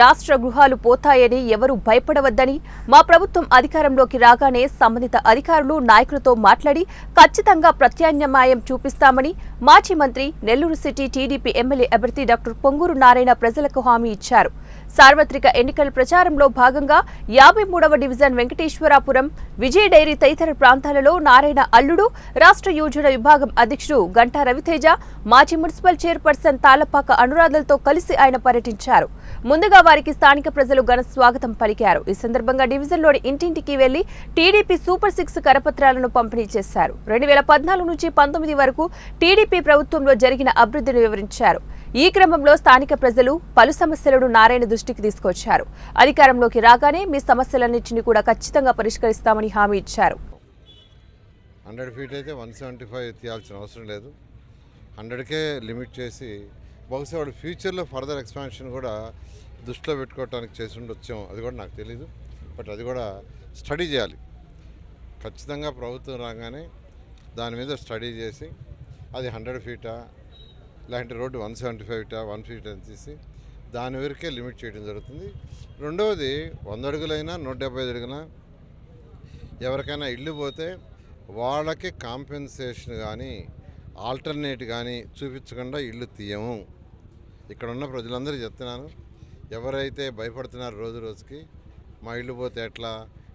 రాష్ట్ర గృహాలు పోతాయని ఎవరూ భయపడవద్దని మా ప్రభుత్వం అధికారంలోకి రాగానే సంబంధిత అధికారులు నాయకులతో మాట్లాడి ఖచ్చితంగా ప్రత్యామ్నాయం చూపిస్తామని మాజీ మంత్రి నెల్లూరు సిటీ టీడీపీ ఎమ్మెల్యే అభ్యర్థి డాక్టర్ పొంగూరు నారాయణ ప్రజలకు హామీ ఇచ్చారు. సార్వత్రిక ఎన్నికల ప్రచారంలో భాగంగా యాభై మూడవ డివిజన్ వెంకటేశ్వరాపురం విజయ డైరీ తదితర ప్రాంతాలలో నారాయణ అల్లుడు రాష్ట్ర యోజన విభాగం అధ్యక్షుడు గంటా రవితేజ మాజీ మున్సిపల్ చైర్పర్సన్ తాళ్ళపాక అనురాధలతో కలిసి ఆయన పర్యటించారు. ముందుగా వారికి స్థానిక ప్రజలు ఘన స్వాగతం పలికారు. ఈ సందర్భంగా డివిజన్లోని ఇంటింటికి వెళ్ళి టీడీపీ సూపర్ సిక్స్ కరపత్రాలను పంపిణీ చేశారు. రెండు వేల పద్నాలుగు నుంచి పంతొమ్మిది వరకు టీడీపీ ప్రభుత్వంలో జరిగిన అభివృద్ధిని వివరించారు. ఈ క్రమంలో స్థానిక ప్రజలు పలు సమస్యలను నారాయణ దృష్టికి తీసుకొచ్చారు. అధికారంలోకి రాగానే మీ సమస్యలన్నింటినీ కూడా ఖచ్చితంగా పరిష్కరిస్తామని హామీ ఇచ్చారు. హండ్రెడ్ ఫీట్ అయితే వన్ సెవెంటీ ఫైవ్ తీయాల్సిన అవసరం లేదు. హండ్రెడ్కే లిమిట్ చేసి బహుశా వాడు ఫ్యూచర్లో ఫర్దర్ ఎక్స్పాన్షన్ కూడా దృష్టిలో పెట్టుకోవడానికి చేసి ఉండొచ్చాం అది కూడా నాకు తెలీదు. బట్ అది కూడా స్టడీ చేయాలి. ఖచ్చితంగా ప్రభుత్వం రాగానే దాని మీద స్టడీ చేసి అది హండ్రెడ్ ఫీటా లేదంటే రోడ్డు వన్ సెవెంటీ ఫైవ్టా వన్ ఫీట్ అని తీసి దాని వరకే లిమిట్ చేయడం జరుగుతుంది. రెండవది వంద అడుగులైనా నూట డెబ్బై ఐదు అడుగున ఎవరికైనా ఇల్లు పోతే వాళ్ళకి కాంపెన్సేషన్ కానీ ఆల్టర్నేట్ కానీ చూపించకుండా ఇల్లు తీయము. ఇక్కడ ఉన్న ప్రజలందరూ చెప్తున్నాను ఎవరైతే భయపడుతున్నారు రోజు రోజుకి మా ఇల్లు పోతే ఎట్లా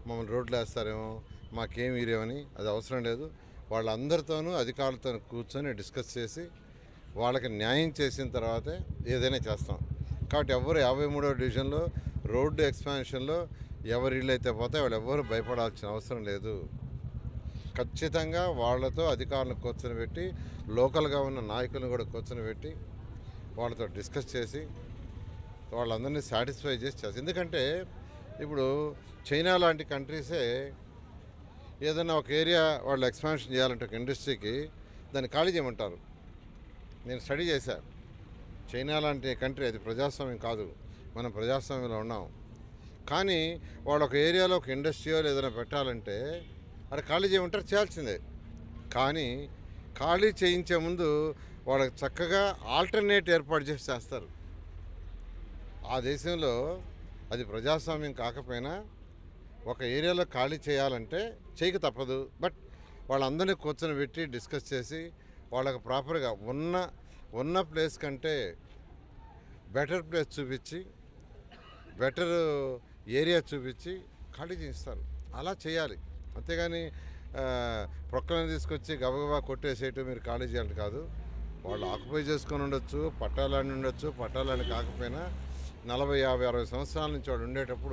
మమ్మల్ని రోడ్లు వేస్తారేమో మాకేం ఇరేమని అది అవసరం లేదు. వాళ్ళందరితోనూ అధికారులతో కూర్చొని డిస్కస్ చేసి వాళ్ళకి న్యాయం చేసిన తర్వాతే ఏదైనా చేస్తాం. కాబట్టి ఎవరు యాభై మూడో డివిజన్లో రోడ్డు ఎక్స్పాన్షన్లో ఎవరి ఇల్లు అయితే పోతే వాళ్ళు ఎవరు భయపడాల్సిన అవసరం లేదు. ఖచ్చితంగా వాళ్ళతో అధికారులను కూర్చొని పెట్టి లోకల్గా ఉన్న నాయకులను కూడా కూర్చొని పెట్టి వాళ్ళతో డిస్కస్ చేసి వాళ్ళందరినీ సాటిస్ఫై చేసి చేస్తారు ఎందుకంటే ఇప్పుడు చైనా లాంటి కంట్రీసే ఏదైనా ఒక ఏరియా వాళ్ళు ఎక్స్పాన్షన్ చేయాలంటే ఒక ఇండస్ట్రీకి దాన్ని ఖాళీ చేయమంటారు. నేను స్టడీ చేశాను చైనా లాంటి కంట్రీ అది ప్రజాస్వామ్యం కాదు. మనం ప్రజాస్వామ్యంలో ఉన్నాం. కానీ వాళ్ళు ఒక ఏరియాలో ఒక ఇండస్ట్రీయో ఏదైనా పెట్టాలంటే అది ఖాళీ చేయమంటారు చేయాల్సిందే. కానీ ఖాళీ చేయించే ముందు వాళ్ళకి చక్కగా ఆల్టర్నేట్ ఏర్పాటు చేసి చేస్తారు. ఆ దేశంలో అది ప్రజాస్వామ్యం కాకపోయినా ఒక ఏరియాలో ఖాళీ చేయాలంటే చేయక తప్పదు. బట్ వాళ్ళందరినీ కూర్చొని పెట్టి డిస్కస్ చేసి వాళ్ళకి ప్రాపర్గా ఉన్న ఉన్న ప్లేస్ కంటే బెటర్ ప్లేస్ చూపించి బెటర్ ఏరియా చూపించి ఖాళీ చేయిస్తారు. అలా చేయాలి. అంతేగాని ప్రొక్కలను తీసుకొచ్చి గబగబా కొట్టేసేయటం మీరు ఖాళీ చేయాలి కాదు. వాళ్ళు ఆక్యుపై చేసుకొని ఉండొచ్చు పట్టాలని ఉండొచ్చు పట్టాలని కాకపోయినా నలభై యాభై అరవై సంవత్సరాల నుంచి వాడు ఉండేటప్పుడు